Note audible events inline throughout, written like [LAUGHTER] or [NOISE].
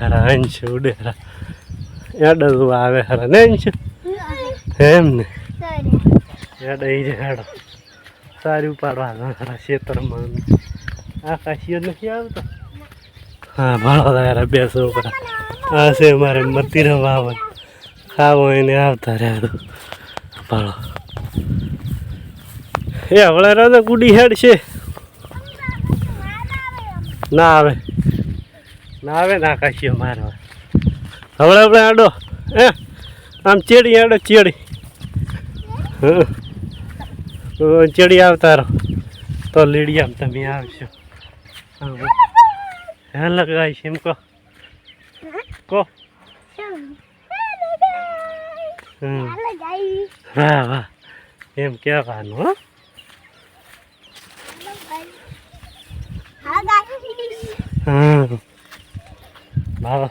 હારા અંશ ઉડે હારા. એડો આવે હરા, ને અંશ એમ ને? એડો ઈ હેડો સારી ઉપાડવા હારા ખેતરમાં આકાશીઓ નથી આવતો? હા ભાડો તારા બે છોકરા આ છે મારે મતી વાવન ખાવો એને આવતા રહ્યા ભાડો એ, હવળે રાજા ગુડી હેડ છે. ના આવે. ના આવે ના કાશીઓ મારવા હવે. આપણે આડો. હે આમ ચેડી આડો ચેડી. ચેડી આવતા રહો તો લીડી આમ તમે આવશો. હા લગાવીશ એમ કહો. કહો. હા વાહ વાહ. એમ કહેવાનું હા. હા ભાવ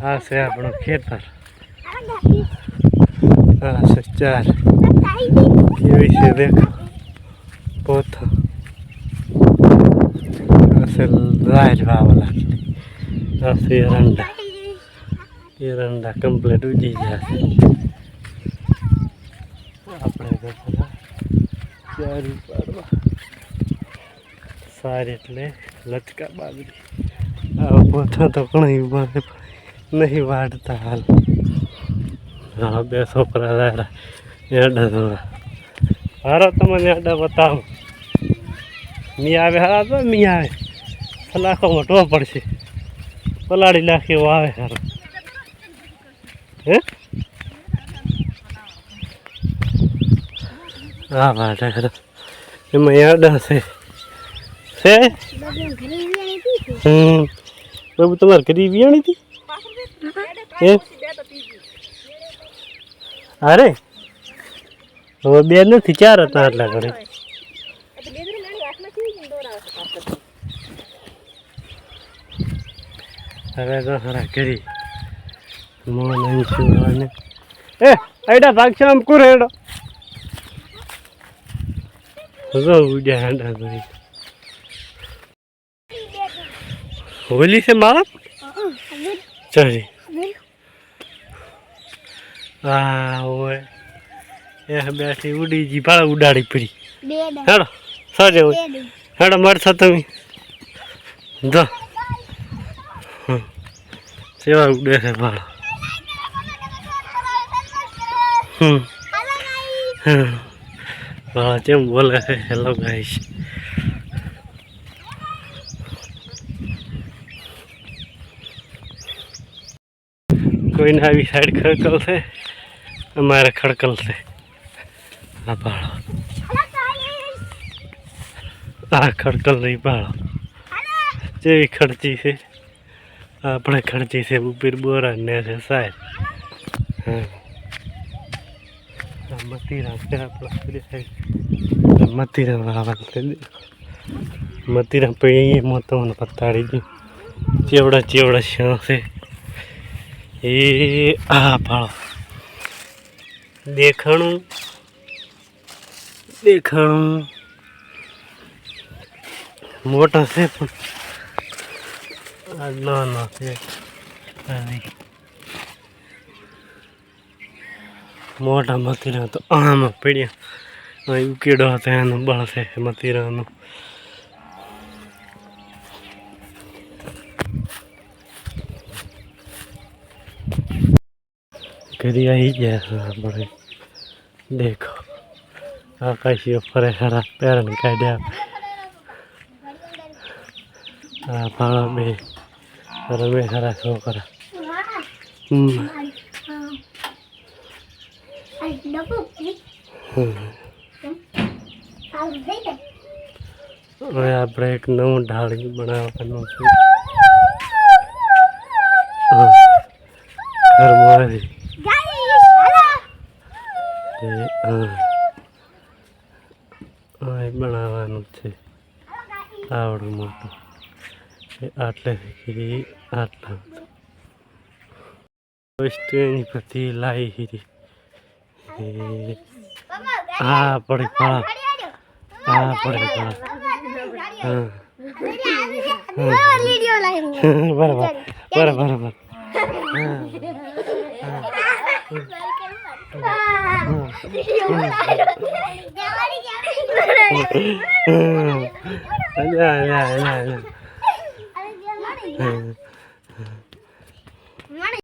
આ છે આપણું ખેતર. આ છે ચાર. કેવી છે દેખ. પોથો આ છે રાજ વાવલા આ છે એરંડા. એરંડા કમ્પ્લીટ ઉજી ગયા છે. આપણે ચાર પાડવા. સારી એટલે લચકા બાજરી પોથા તો ઘણી ઊભા નહીં વાડતા હાલ. હા બે છોકરા રહ્યા એડા ધોરા હારો તમને એડા બતાવો. મી આવે હારા તો મી આવે. સલાખો મોટવો પડશે. પલાળી નાખે એવો આવે હારો. હે? હા વાટે હારો. એમાં એડા છે. છે? હમ. બાબુ તમારે ઘરે વિયાણી હતી એમ અરે હવે બે નથી ચાર હતા આટલા ઘરે હવે તો હારા કરી મોન અંશુ અને એ આઈડા ભાગશે આમ કુર હેડો હવે ઉડ્યા હાંડા કરી હોલી છે મારા? ચરી હા ઓય એ બેઠી ઉડી જી ભાડા ઉડાડી પડી. હેડો સાજે હોય. હેડો મળશો તમે. જો. સેવા ઉડે છે ભાળો હમ. ભાડા કેમ બોલે છે? હેલો ગાઈશ કોઈને આવી સાઈડ ખડકલ છે? અમારે ખડકલ છે. આ ભાડો આ ખડકલ રહી ભાડો જેવી ખડચી છે. આપણે ખડચી છે ઉપીર બોરા ને છે, સાહેબ. હા. આ મતીરા છે, આપણા પેલી સાઈડ મતીરા વાવવાનું છે. મોતો મને ગયું ચેવડા ચેવડા શ્યાં છે? એ આ ભાળો. દેખાણું? દેખાણું. મોટો છે પણ. નાના છે. મોટા મતીરા તો આમાં પડ્યા. ઉકેડો હતો એનો બળ છે મતીરાનો ઘરે આવી ગયા છે આપણે દેખો આકાશીઓ ફરે ખરા પેરણ કાઢ્યા આ ભાણા બે રમે ખરા છોકરા હમ હમ. હવે આપણે એક નવું ઢાળી બનાવવાનું છે હા. ઘરમાંથી એ બનાવવાનું છે. આવડું મોટું. એ આટલેથી આટલા. વસ્તુ એની પરથી લાવી હીરી. આ પડી પડા હા. પડી હા. બરાબર બરાબર. બરાબર અલ્યા [LAUGHS] અલ્યા [LAUGHS] અરે